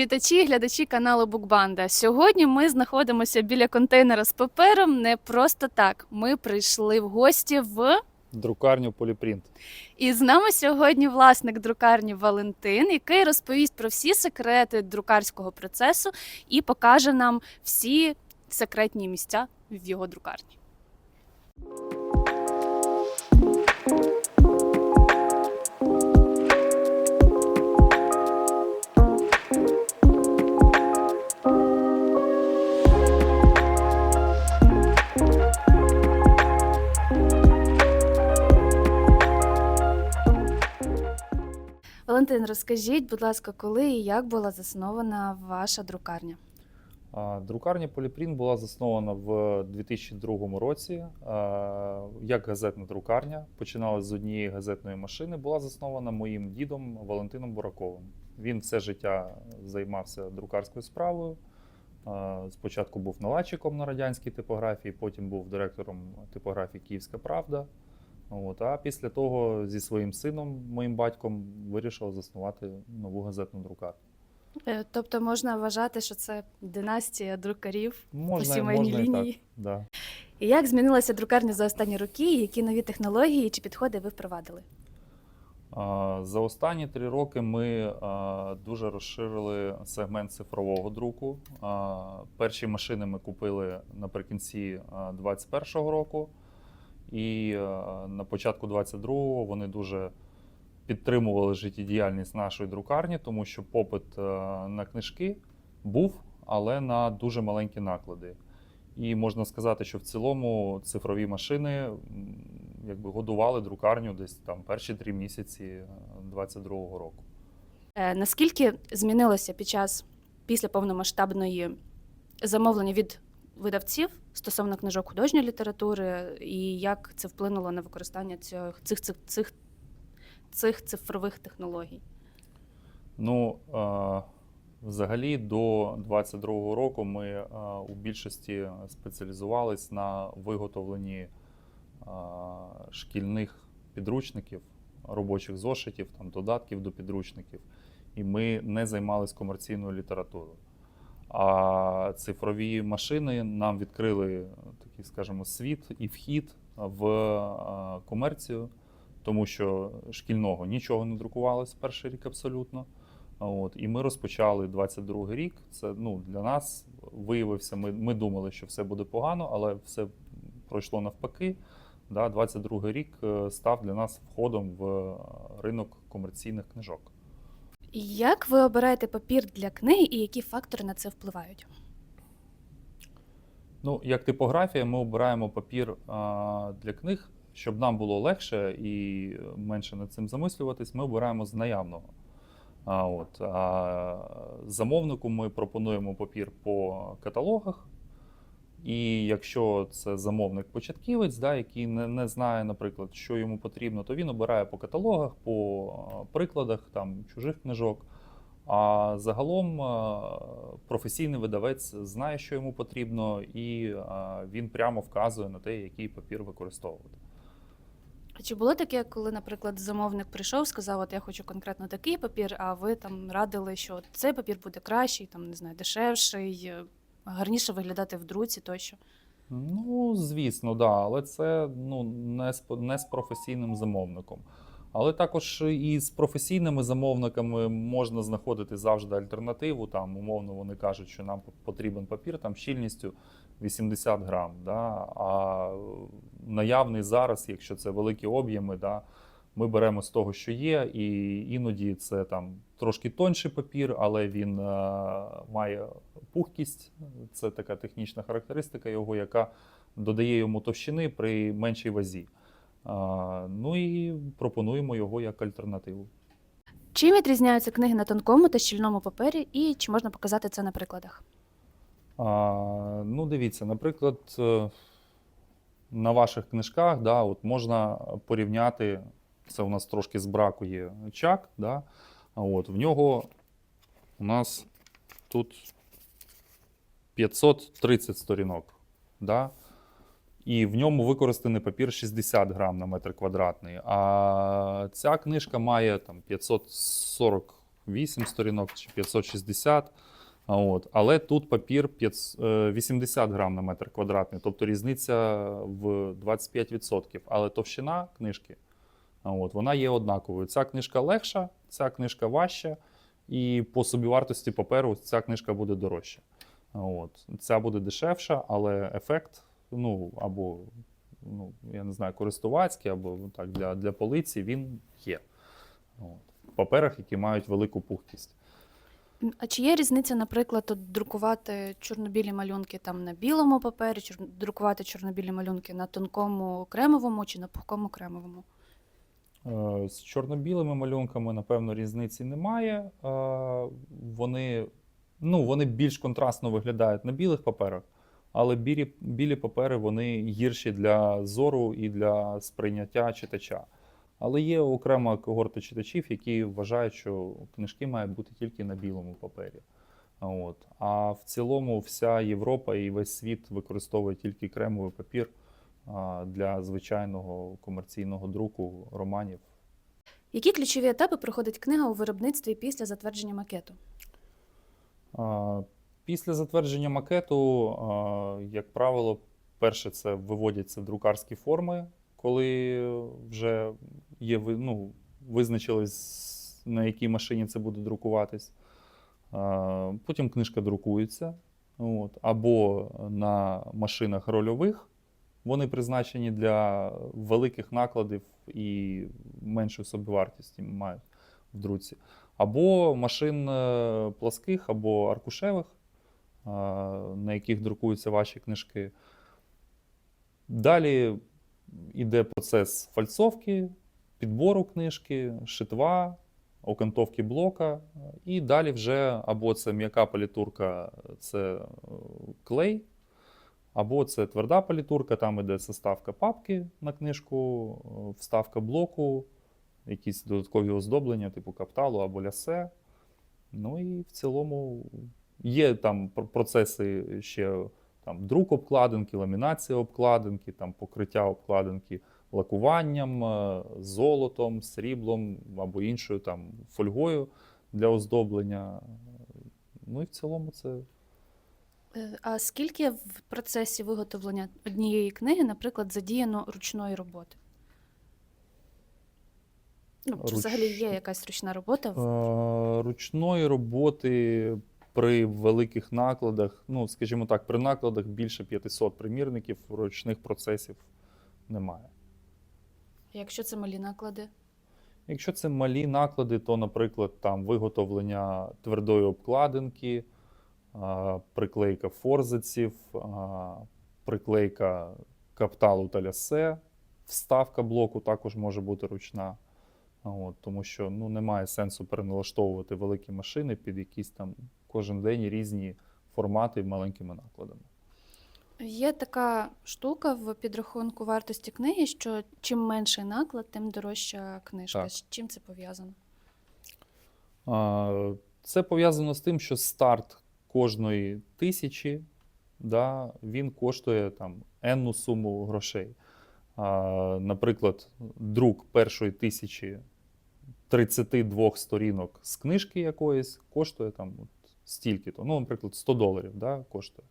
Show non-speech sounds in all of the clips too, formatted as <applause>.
читачі глядачі каналу Букбанда. Сьогодні ми знаходимося біля контейнера з папером не просто так. Ми прийшли в гості в. Друкарню Поліпринт. І з нами сьогодні власник друкарні Валентин, який розповість про всі секрети друкарського процесу і покаже нам всі секретні місця в його друкарні. Валентин, розкажіть, будь ласка, коли і як була заснована ваша друкарня? Друкарня Поліпринт була заснована в 2002 році як газетна друкарня. Починалась з однієї газетної машини. Була заснована моїм дідом Валентином Бураковим. Він все життя займався друкарською справою. Спочатку був наладчиком на радянській типографії, потім був директором типографії Київська Правда. От, а після того зі своїм сином, моїм батьком, вирішив заснувати нову газетну друкарню. Е, Тобто можна вважати, що це династія друкарів Можна, по сімейній можна і лінії. так. Да. І як змінилася друкарня за останні роки? і Які нові технології чи підходи ви впровадили? За останні три роки ми дуже розширили сегмент цифрового друку. Перші машини ми купили наприкінці 2021 року, і а, на початку 2022 вони дуже підтримували життєдіяльність нашої друкарні, тому що попит а, на книжки був, але на дуже маленькі наклади. І можна сказати, що в цілому цифрові машини якби годували друкарню десь там перші три місяці 22-го року. Е, Наскільки змінилося під час після повномасштабної замовлення від видавців стосовно книжок художньої літератури, і як це вплинуло на використання цих, цих, цих, цих, цих цифрових технологій? Ну, е, взагалі, до 22-го року ми е, у більшості спеціалізувались на виготовленні е, шкільних підручників, робочих зошитів, там, додатків до підручників, і ми не займалися комерційною літературою. А цифрові машини нам відкрили такий, скажімо, світ і вхід в е, комерцію, тому що шкільного нічого не друкувалося перший рік абсолютно. От, і ми розпочали 22 рік. Це ну, для нас виявився. Ми, ми думали, що все буде погано, але все пройшло навпаки. Да, 22 рік е, став для нас входом в е, ринок комерційних книжок. Як ви обираєте папір для книги і які фактори на це впливають? Ну, як типографія, ми обираємо папір а, для книг, щоб нам було легше і менше над цим замислюватись. Ми обираємо з наявного. А, от, а, замовнику ми пропонуємо папір по каталогах. І якщо це замовник-початківець, да, який не, не знає, наприклад, що йому потрібно, то він обирає по каталогах, по прикладах там, чужих книжок. А загалом професійний видавець знає, що йому потрібно, і він прямо вказує на те, який папір використовувати. А чи було таке, коли, наприклад, замовник прийшов, сказав, от я хочу конкретно такий папір, а ви там радили, що цей папір буде кращий, там не знаю, дешевший, е, гарніше виглядати в друці тощо. Ну, звісно, да, але це ну, не, з, не з професійним замовником. Але також і з професійними замовниками можна знаходити завжди альтернативу. Там, умовно, вони кажуть, що нам потрібен папір там щільністю 80 грам. Да? А наявний зараз, якщо це великі об'єми, да, ми беремо з того, що є, і іноді це там трошки тонший папір, але він е, має пухкість. Це така технічна характеристика його, яка додає йому товщини при меншій вазі. А, ну і пропонуємо його як альтернативу. Чим відрізняються книги на тонкому та щільному папері, і чи можна показати це на прикладах? А, ну, дивіться, наприклад, е, на ваших книжках да, от можна порівняти, це у нас трошки збракує чак, да, от, в нього у нас тут 530 сторінок. Да, і в ньому використаний папір 60 грам на метр квадратний. А ця книжка має там 540 508 сторінок чи 560. От. Але тут папір 500, е, 80 грам на метр квадратний, тобто різниця в 25%. Але товщина книжки от, вона є однаковою. Ця книжка легша, ця книжка важча, і по собівартості паперу ця книжка буде дорожча. От. Ця буде дешевша, але ефект, ну, або, ну, я не знаю, користувацький, або ну, так, для, для полиці він є. От. В паперах, які мають велику пухкість. А чи є різниця, наприклад, от друкувати чорнобілі малюнки там на білому папері, чи друкувати чорнобілі малюнки на тонкому кремовому чи на пухкому кремовому? Е, З чорно-білими малюнками, напевно, різниці немає. Е, Вони, ну, вони більш контрастно виглядають на білих паперах, але білі, білі папери вони гірші для зору і для сприйняття читача. Але є окрема когорта читачів, які вважають, що книжки мають бути тільки на білому папері. От. А в цілому вся Європа і весь світ використовує тільки кремовий папір для звичайного комерційного друку романів. Які ключові етапи проходить книга у виробництві після затвердження макету? Після затвердження макету, як правило, перше це виводяться друкарські форми, коли вже є ну, визначились, на якій машині це буде друкуватись. Потім книжка друкується. От, або на машинах рольових. Вони призначені для великих накладів і меншої собівартості мають в друці або машин е, пласких, або аркушевих, е, на яких друкуються ваші книжки. Далі йде процес фальцовки, підбору книжки, шитва, окантовки блока. І далі вже або це м'яка палітурка, це е, клей, або це тверда палітурка, там іде составка папки на книжку, е, вставка блоку, якісь додаткові оздоблення, типу капталу або лясе. Ну і в цілому є там процеси ще там, друк обкладинки, ламінація обкладинки, там, покриття обкладинки лакуванням, е, золотом, сріблом або іншою там, фольгою для оздоблення. Ну і в цілому це А скільки в процесі виготовлення однієї книги, наприклад, задіяно ручної роботи? Ну, чи Руч- взагалі є якась ручна робота? в- Е, Ручної роботи при великих накладах, ну, скажімо так, при накладах більше 500 примірників ручних процесів немає. Якщо це малі наклади? Якщо це малі наклади, то, наприклад, там виготовлення твердої обкладинки, приклейка форзаців, а, приклейка капталу та лясе, вставка блоку також може бути ручна. От, тому що ну, немає сенсу переналаштовувати великі машини під якісь там кожен день різні формати маленькими накладами. Є така штука в підрахунку вартості книги, що чим менший наклад, тим дорожча книжка. Так. З чим це пов'язано? Це пов'язано з тим, що старт кожної тисячі да, він коштує там енну суму грошей. А, Наприклад, друк першої тисячі 32 сторінок з книжки якоїсь коштує там от стільки-то. Ну, наприклад, 100 доларів да, коштує.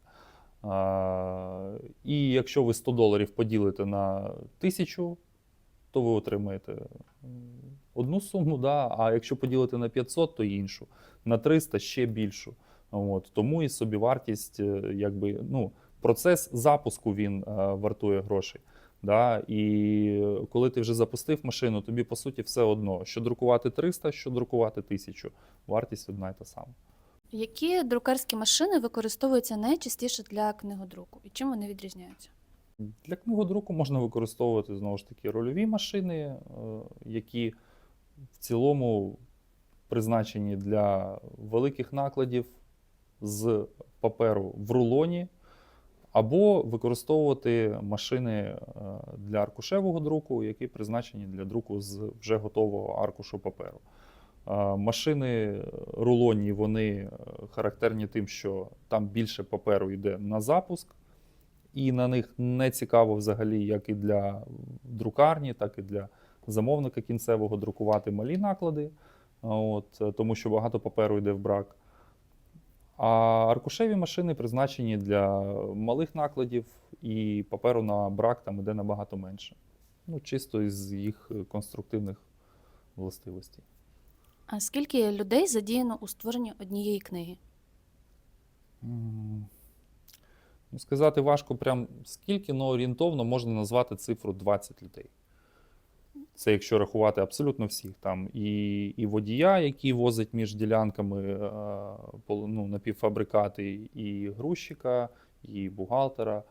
А, І якщо ви 100 доларів поділите на тисячу, то ви отримаєте одну суму, да, а якщо поділити на 500, то іншу, на 300 ще більшу. От, тому і собівартість, е, якби, ну, процес запуску він е, вартує грошей. Да? І коли ти вже запустив машину, тобі по суті все одно, що друкувати 300, що друкувати 1000. Вартість одна й та сама. Які друкарські машини використовуються найчастіше для книгодруку? І чим вони відрізняються? Для книгодруку можна використовувати знову ж таки рольові машини, е, які в цілому призначені для великих накладів з паперу в рулоні, або використовувати машини е, для аркушевого друку, які призначені для друку з вже готового аркушу паперу. Е, Машини рулонні вони е, характерні тим, що там більше паперу йде на запуск, і на них не цікаво взагалі, як і для друкарні, так і для замовника кінцевого друкувати малі наклади. от, е, тому що багато паперу йде в брак. А аркушеві машини призначені для малих накладів, і паперу на брак там іде набагато менше. Ну, чисто із їх конструктивних властивостей. А скільки людей задіяно у створенні однієї книги? Ну, сказати важко прям скільки, але орієнтовно можна назвати цифру 20 людей. Це якщо рахувати абсолютно всіх. Там і, і водія, який возить між ділянками е, ну, напівфабрикати, і грузчика, і бухгалтера.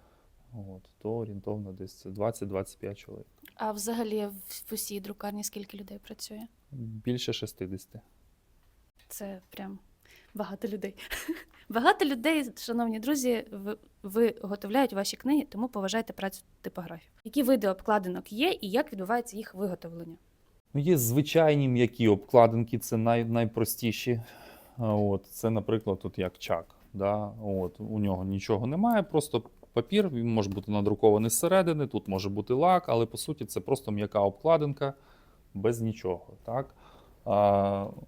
От, то орієнтовно десь 20-25 чоловік. А взагалі в, в усій друкарні скільки людей працює? Більше 60. Це прям багато людей. Багато людей, шановні друзі, виготовляють ваші книги, тому поважайте працю типографів. Які види обкладинок є і як відбувається їх виготовлення? Ну, Є звичайні м'які обкладинки, це най, найпростіші. От, це, наприклад, тут як чак. Да? От, у нього нічого немає, просто папір, він може бути надрукований зсередини, тут може бути лак, але по суті це просто м'яка обкладинка без нічого. Так?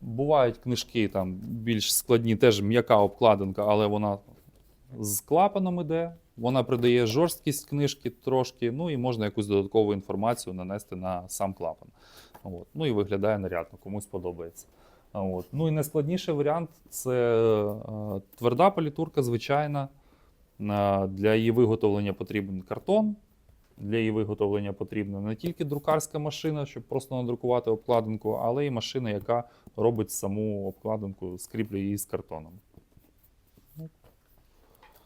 Бувають книжки там більш складні, теж м'яка обкладинка, але вона з клапаном іде. Вона придає жорсткість книжки трошки, ну і можна якусь додаткову інформацію нанести на сам клапан. От. Ну і виглядає нарядно, комусь подобається. От. Ну і найскладніший варіант це е, тверда політурка, звичайна. Е, Для її виготовлення потрібен картон. Для її виготовлення потрібна не тільки друкарська машина, щоб просто надрукувати обкладинку, але й машина, яка робить саму обкладинку, скріплює її з картоном.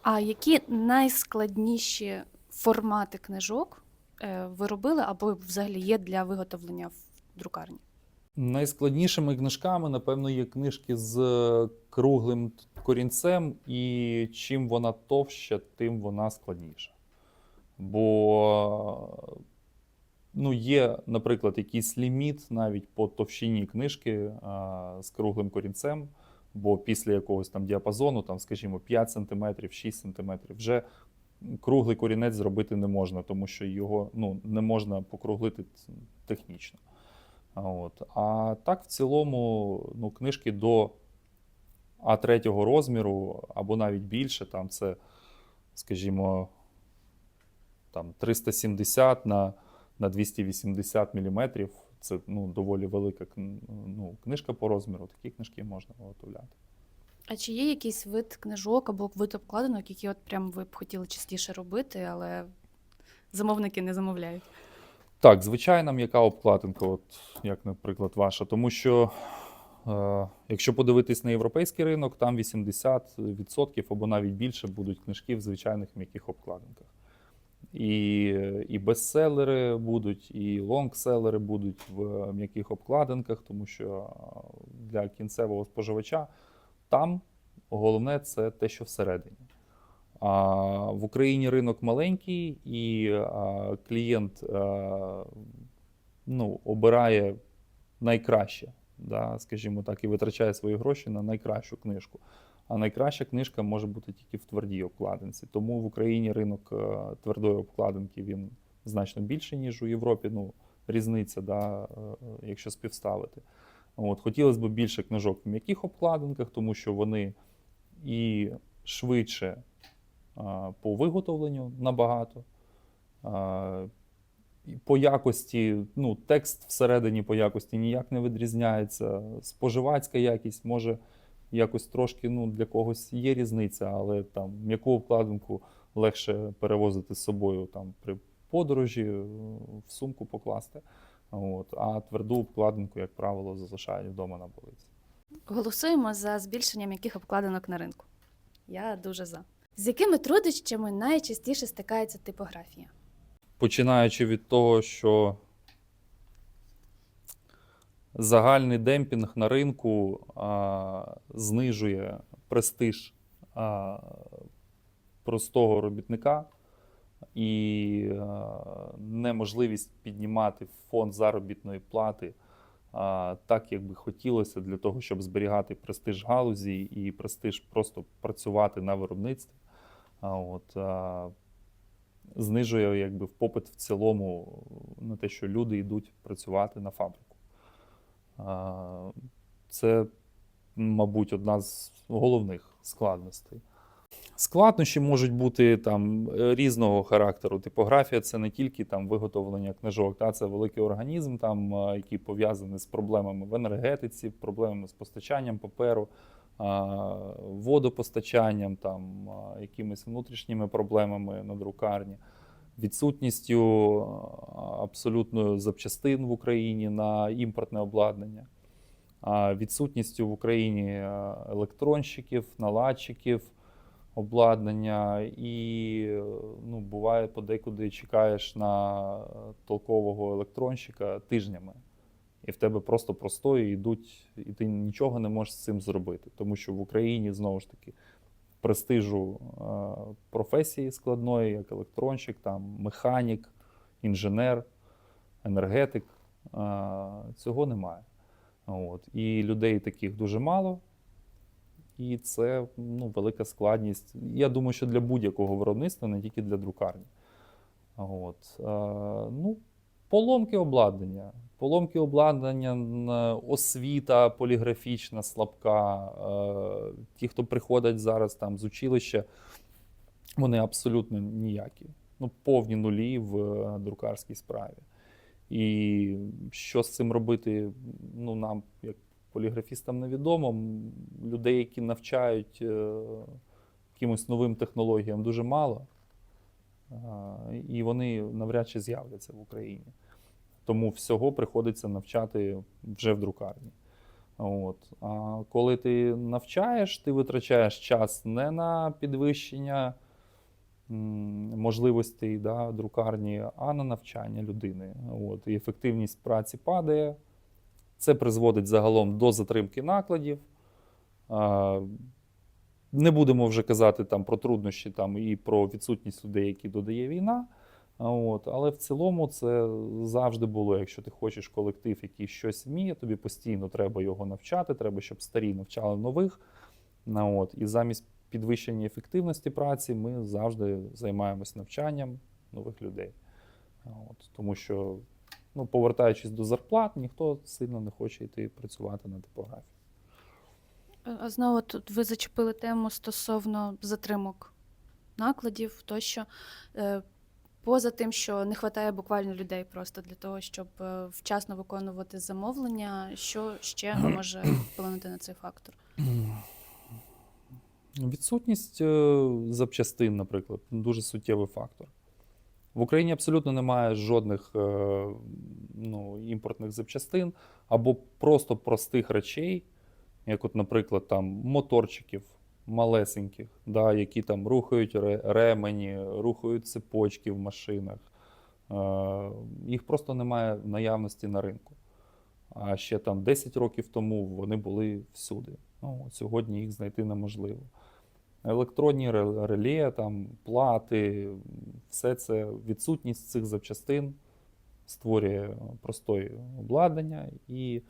А які найскладніші формати книжок е, ви робили або взагалі є для виготовлення в друкарні? Найскладнішими книжками, напевно, є книжки з е, круглим корінцем, і чим вона товща, тим вона складніша. Бо ну, є, наприклад, якийсь ліміт навіть по товщині книжки а, з круглим корінцем, бо після якогось там діапазону, там, скажімо, 5 см, 6 см, вже круглий корінець зробити не можна, тому що його ну, не можна покруглити технічно. От. А так, в цілому, ну, книжки до А3 розміру, або навіть більше, там це, скажімо, там 370 на, на 280 мм. Це ну, доволі велика ну, книжка по розміру. Такі книжки можна виготовляти. А чи є якийсь вид книжок або вид обкладинок, які от прям ви б хотіли частіше робити, але замовники не замовляють? Так, звичайна м'яка обкладинка, от як, наприклад, ваша. Тому що, е, якщо подивитись на європейський ринок, там 80% або навіть більше будуть книжки в звичайних м'яких обкладинках. І, і бестселери будуть, і лонгселери будуть в м'яких обкладинках, тому що е, для кінцевого споживача там головне це те, що всередині. А в Україні ринок маленький, і а, клієнт а, ну, обирає найкраще, да, скажімо так, і витрачає свої гроші на найкращу книжку. А найкраща книжка може бути тільки в твердій обкладинці. Тому в Україні ринок е, твердої обкладинки він значно більший, ніж у Європі. Ну, різниця, да, е, якщо співставити. От, хотілося б більше книжок в м'яких обкладинках, тому що вони і швидше по виготовленню набагато. По якості, ну, текст всередині по якості ніяк не відрізняється. Споживацька якість може якось трошки ну, для когось є різниця, але там м'яку обкладинку легше перевозити з собою там, при подорожі, е, в сумку покласти. От. А тверду обкладинку, як правило, залишають вдома на полиці. Голосуємо за збільшення м'яких обкладинок на ринку. Я дуже за. З якими труднощами найчастіше стикається типографія? Починаючи від того, що загальний демпінг на ринку а, знижує престиж а, простого робітника і а, неможливість піднімати фонд заробітної плати а, так, як би хотілося, для того, щоб зберігати престиж галузі і престиж просто працювати на виробництві. А, от, а, знижує якби, попит в цілому на те, що люди йдуть працювати на фабрику. Це, мабуть, одна з головних складностей. Складнощі можуть бути там різного характеру. Типографія це не тільки там виготовлення книжок, та це великий організм, там, який пов'язаний з проблемами в енергетиці, проблемами з постачанням паперу, водопостачанням, там, якимись внутрішніми проблемами на друкарні, відсутністю абсолютно запчастин в Україні на імпортне обладнання, відсутністю в Україні електронщиків, наладчиків обладнання, і ну, буває подекуди чекаєш на толкового електронщика тижнями, і в тебе просто простої йдуть, і ти нічого не можеш з цим зробити. Тому що в Україні знову ж таки престижу е, професії складної, як електронщик, там, механік, інженер, енергетик. е, Цього немає. От. І людей таких дуже мало. І це ну, велика складність. Я думаю, що для будь-якого виробництва, не тільки для друкарні. От. Е, ну, поломки обладнання. Поломки обладнання, освіта поліграфічна, слабка. Е, ті, хто приходять зараз там з училища, вони абсолютно ніякі. Ну, повні нулі в е, друкарській справі. І що з цим робити, ну, нам, як поліграфістам, невідомо. Людей, які навчають е, якимось новим технологіям, дуже мало. І вони навряд чи з'являться в Україні. Тому всього приходиться навчати вже в друкарні. От. А коли ти навчаєш, ти витрачаєш час не на підвищення можливостей да, друкарні, а на навчання людини. От. І ефективність праці падає. Це призводить загалом до затримки накладів. Не будемо вже казати там про труднощі там, і про відсутність людей, які додає війна. От, але в цілому це завжди було. Якщо ти хочеш колектив, який щось вміє, тобі постійно треба його навчати, треба, щоб старі навчали нових. От, і замість підвищення ефективності праці ми завжди займаємось навчанням нових людей. От, тому що, ну, повертаючись до зарплат, ніхто сильно не хоче йти працювати на типографії. Е, А знову тут ви зачепили тему стосовно затримок накладів тощо. Поза тим, що не вистачає буквально людей просто для того, щоб е, вчасно виконувати замовлення, що ще може вплинути на цей фактор? Відсутність е, запчастин, наприклад, дуже суттєвий фактор. В Україні абсолютно немає жодних е, ну, імпортних запчастин або просто простих речей, як, от, наприклад, там, моторчиків малесеньких, да, які там рухають ремені, рухають цепочки в машинах. Е, їх просто немає в наявності на ринку. А ще там 10 років тому вони були всюди. Ну, сьогодні їх знайти неможливо. Електронні ре- реле, там, плати, все це відсутність цих запчастин створює простої обладнання, і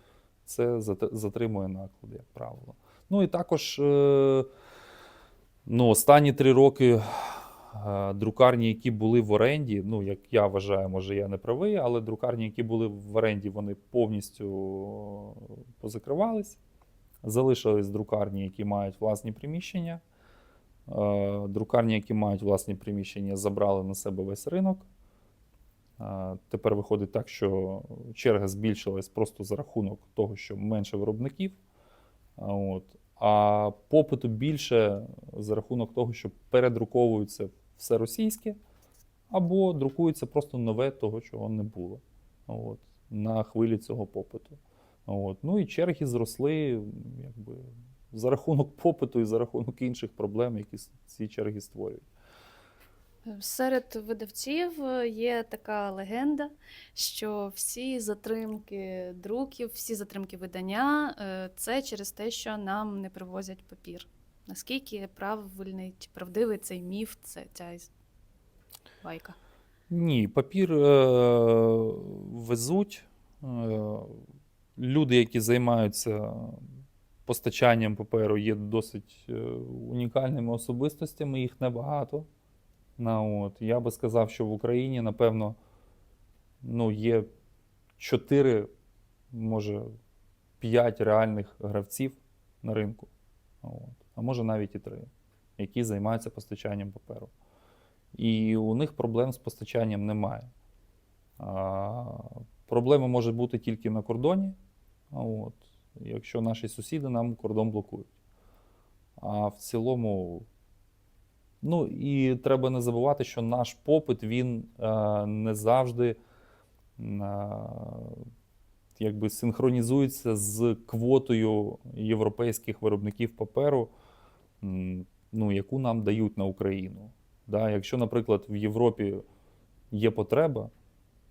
це затримує наклади, як правило. Ну і також е, ну, останні три роки е, друкарні, які були в оренді, ну як я вважаю, може я не правий, але друкарні, які були в оренді, вони повністю позакривались. Залишились друкарні, які мають власні приміщення. Е, Друкарні, які мають власні приміщення, забрали на себе весь ринок. Тепер виходить так, що черга збільшилась просто за рахунок того, що менше виробників. От. А попиту більше за рахунок того, що передруковується все російське, або друкується просто нове того, чого не було. От. На хвилі цього попиту. От. Ну і черги зросли якби, за рахунок попиту і за рахунок інших проблем, які ці черги створюють. Серед видавців е, є така легенда, що всі затримки друків, всі затримки видання е, це через те, що нам не привозять папір. Наскільки правильний чи правдивий цей міф, це ця байка? Ні, папір е, везуть. Люди, які займаються постачанням паперу, є досить унікальними особистостями, їх небагато. Ну, от. Я би сказав, що в Україні, напевно, ну, є 4, може 5 реальних гравців на ринку, от, а може навіть і 3, які займаються постачанням паперу. І у них проблем з постачанням немає. А, проблема може бути тільки на кордоні, от, якщо наші сусіди нам кордон блокують. А в цілому, ну і треба не забувати, що наш попит він е, не завжди е, якби синхронізується з квотою європейських виробників паперу, ну, яку нам дають на Україну. Да, якщо, наприклад, в Європі є потреба,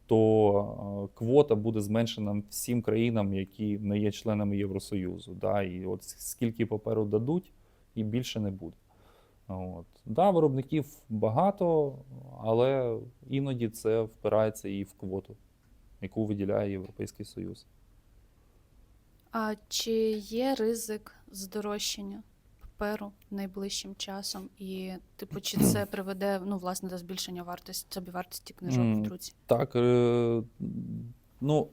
то е, квота буде зменшена всім країнам, які не є членами Євросоюзу. Да, і от скільки паперу дадуть, і більше не буде. От. Да, виробників багато, але іноді це впирається і в квоту, яку виділяє Європейський Союз. А чи є ризик здорожчання паперу найближчим часом? І, типу, чи це <clears throat> приведе ну, власне до збільшення вартості собівартості книжок в друці? Так, е, ну,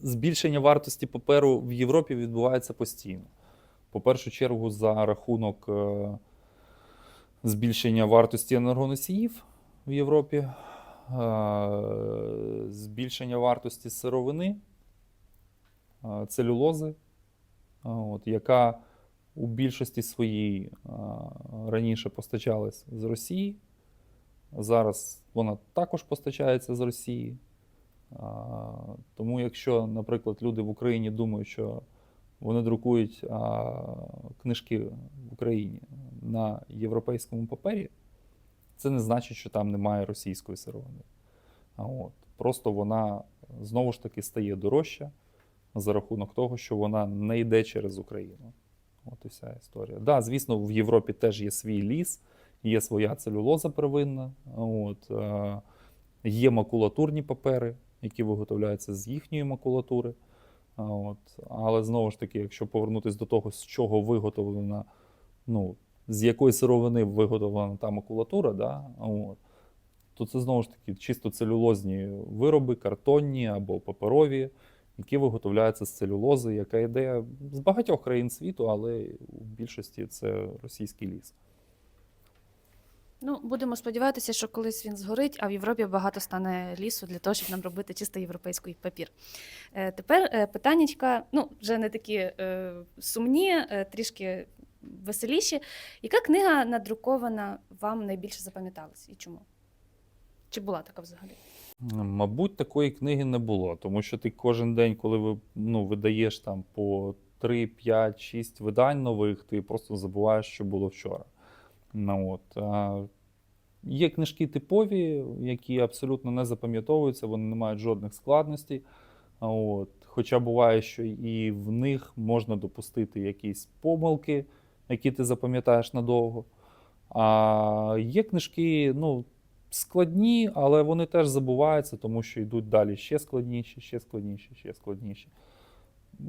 збільшення вартості паперу в Європі відбувається постійно. По першу чергу, за рахунок е, збільшення вартості енергоносіїв в Європі, е, збільшення вартості сировини, е, целюлози, от, яка у більшості своїй е, раніше постачалась з Росії. Зараз вона також постачається з Росії. Тому, якщо, наприклад, люди в Україні думають, що вони друкують а, книжки в Україні на європейському папері, це не значить, що там немає російської сировини. А от. Просто вона знову ж таки стає дорожча за рахунок того, що вона не йде через Україну. От і вся історія. Так, да, звісно, в Європі теж є свій ліс, є своя целюлоза первинна, от, е, є макулатурні папери, які виготовляються з їхньої макулатури. От, але знову ж таки, якщо повернутися до того, з чого виготовлена, ну, з якої сировини виготовлена та макулатура, да, от, то це знову ж таки чисто целюлозні вироби, картонні або паперові, які виготовляються з целюлози, яка йде з багатьох країн світу, але в більшості це російський ліс. Ну, будемо сподіватися, що колись він згорить, а в Європі багато стане лісу для того, щоб нам робити чисто європейський папір. Е, тепер е, питаннячка, ну, вже не такі е, сумні, е, трішки веселіші. Яка книга надрукована вам найбільше запам'яталась і чому? Чи була така взагалі? Мабуть, такої книги не було, тому що ти кожен день, коли ви, ну, видаєш там по 3, 5, 6 видань нових, ти просто забуваєш, що було вчора. Ну, от. А, є книжки типові, які абсолютно не запам'ятовуються, вони не мають жодних складностей. От. Хоча буває, що і в них можна допустити якісь помилки, які ти запам'ятаєш надовго. А є книжки, ну, складні, але вони теж забуваються, тому що йдуть далі ще складніші, ще складніші, ще складніші.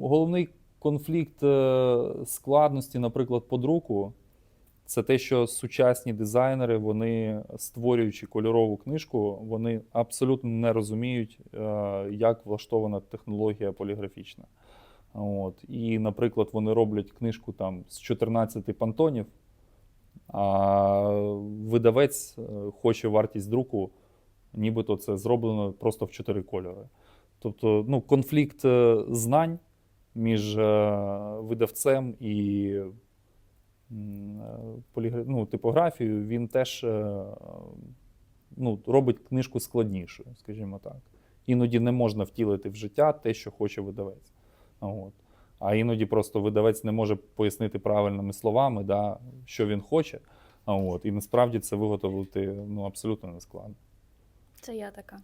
Головний конфлікт е, складності, наприклад, по друку, це те, що сучасні дизайнери, вони, створюючи кольорову книжку, вони абсолютно не розуміють, е, як влаштована технологія поліграфічна. От. І, наприклад, вони роблять книжку там з 14 пантонів, а видавець е, хоче вартість друку, нібито це зроблено просто в чотири кольори. Тобто ну, конфлікт е, знань між видавцем і. Ну, типографією, він теж е, ну, робить книжку складнішою, скажімо так. Іноді не можна втілити в життя те, що хоче видавець. От. А іноді просто видавець не може пояснити правильними словами, да, що він хоче. От. І насправді це виготовити ну, абсолютно не складно. Це я така.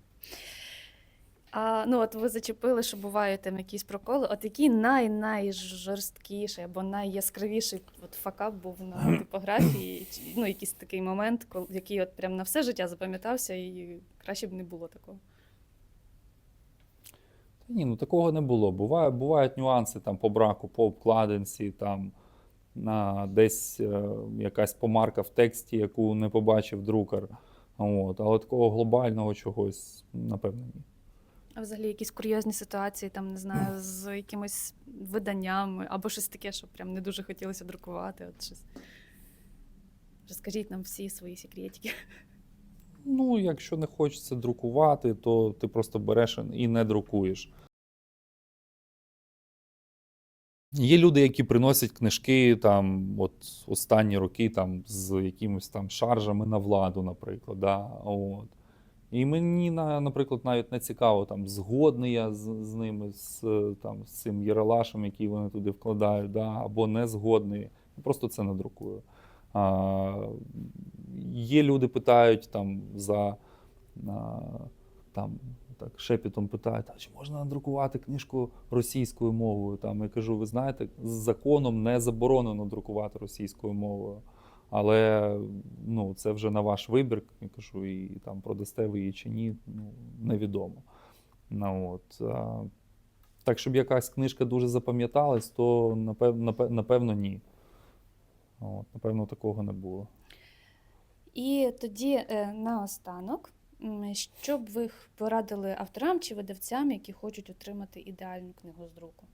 А, ну, от ви зачепили, що бувають там якісь проколи. От який най-найжорсткіший або найяскравіший от факап був на типографії, чи, ну, якийсь такий момент, коли, який от прям на все життя запам'ятався, і краще б не було такого. Та ні, ну такого не було. Буває, бувають нюанси там по браку, по обкладинці, там на десь е, якась помарка в тексті, яку не побачив друкар. От. Але такого глобального чогось, напевно, ні. А взагалі якісь курйозні ситуації, там, не знаю, з якимось виданнями, або щось таке, що прям не дуже хотілося друкувати. От щось. Розкажіть нам всі свої секретики. Ну, якщо не хочеться друкувати, то ти просто береш і не друкуєш. Є люди, які приносять книжки там, от останні роки там, з якимись там шаржами на владу, наприклад. Да? От. І мені, на- наприклад, навіть не цікаво, там, згодний я з, з ними, з, там, з цим єралашем, який вони туди вкладають, да? або не згодний. Просто це не друкую. А, є люди питають там за а, там, так, шепітом питають, а чи можна надрукувати книжку російською мовою? Там я кажу, ви знаєте, з законом не заборонено друкувати російською мовою. Але ну, це вже на ваш вибір. Я кажу, і там продасте ви її чи ні, ну, невідомо. Ну, от, а, так, щоб якась книжка дуже запам'яталась, то напевно, напевно ні. От, напевно, такого не було. І тоді е, наостанок, що б ви порадили авторам чи видавцям, які хочуть отримати ідеальну книгу з друку?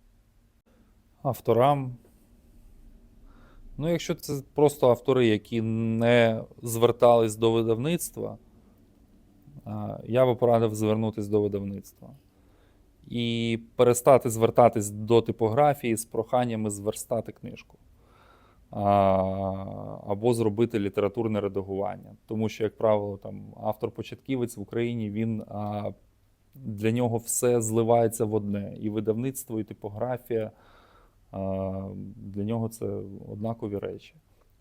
авторам. Ну, якщо це просто автори, які не звертались до видавництва, я би порадив звернутися до видавництва. І перестати звертатись до типографії з проханнями зверстати книжку. Або зробити літературне редагування. Тому що, як правило, там автор-початківець в Україні він для нього все зливається в одне: і видавництво, і типографія. Для нього це однакові речі.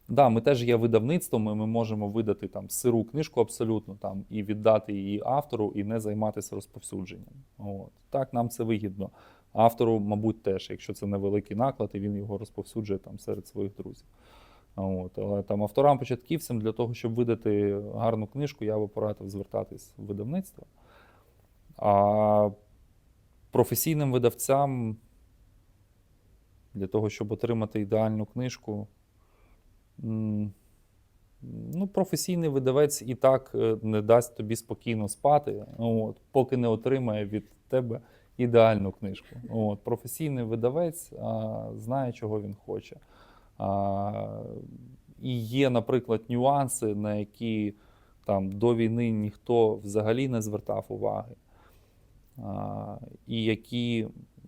Да, ми теж є видавництвом, і ми можемо видати там сиру книжку абсолютно там і віддати її автору, і не займатися розповсюдженням. От. Так, нам це вигідно. Автору, мабуть, теж, якщо це невеликий наклад, і він його розповсюджує там серед своїх друзів. От. Але там авторам-початківцям для того, щоб видати гарну книжку, я би порадив звертатись в видавництво. А професійним видавцям для того, щоб отримати ідеальну книжку. Ну, професійний видавець і так е, не дасть тобі спокійно спати, от, поки не отримає від тебе ідеальну книжку. От, професійний видавець а, знає, чого він хоче. А, і є, наприклад, нюанси, на які там до війни ніхто взагалі не звертав уваги, а, і які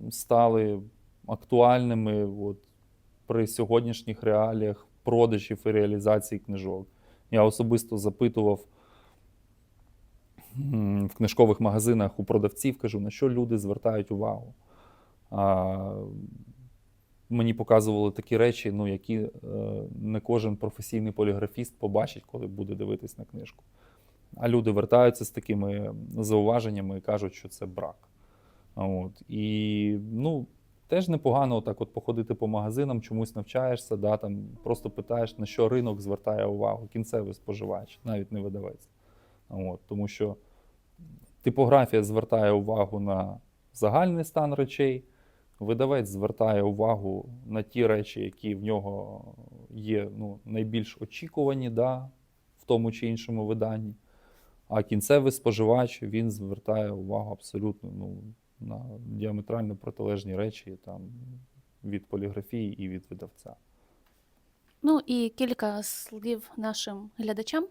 стали актуальними от, при сьогоднішніх реаліях продажів і реалізації книжок. Я особисто запитував в книжкових магазинах у продавців, кажу, на що люди звертають увагу. А, мені показували такі речі, ну, які е, не кожен професійний поліграфіст побачить, коли буде дивитись на книжку. А люди вертаються з такими зауваженнями і кажуть, що це брак. От. І ну, теж непогано так от походити по магазинам, чомусь навчаєшся, да, там, просто питаєш, на що ринок звертає увагу, кінцевий споживач, навіть не видавець. От. Тому що типографія звертає увагу на загальний стан речей, видавець звертає увагу на ті речі, які в нього є ну, найбільш очікувані да, в тому чи іншому виданні. А кінцевий споживач він звертає увагу абсолютно ну, на діаметрально протилежні речі там, від поліграфії і від видавця. Ну і кілька слів нашим глядачам.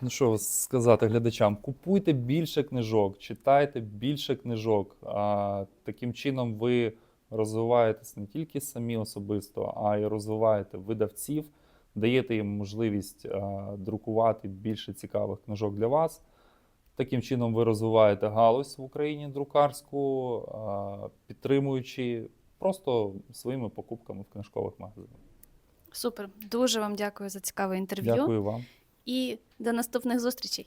Ну що сказати глядачам, купуйте більше книжок, читайте більше книжок. А, таким чином ви розвиваєтесь не тільки самі особисто, а й розвиваєте видавців, даєте їм можливість а, друкувати більше цікавих книжок для вас. Таким чином, ви розвиваєте галузь в Україні друкарську, підтримуючи просто своїми покупками в книжкових магазинах. Супер. Дуже вам дякую за цікаве інтерв'ю. Дякую вам. І до наступних зустрічей.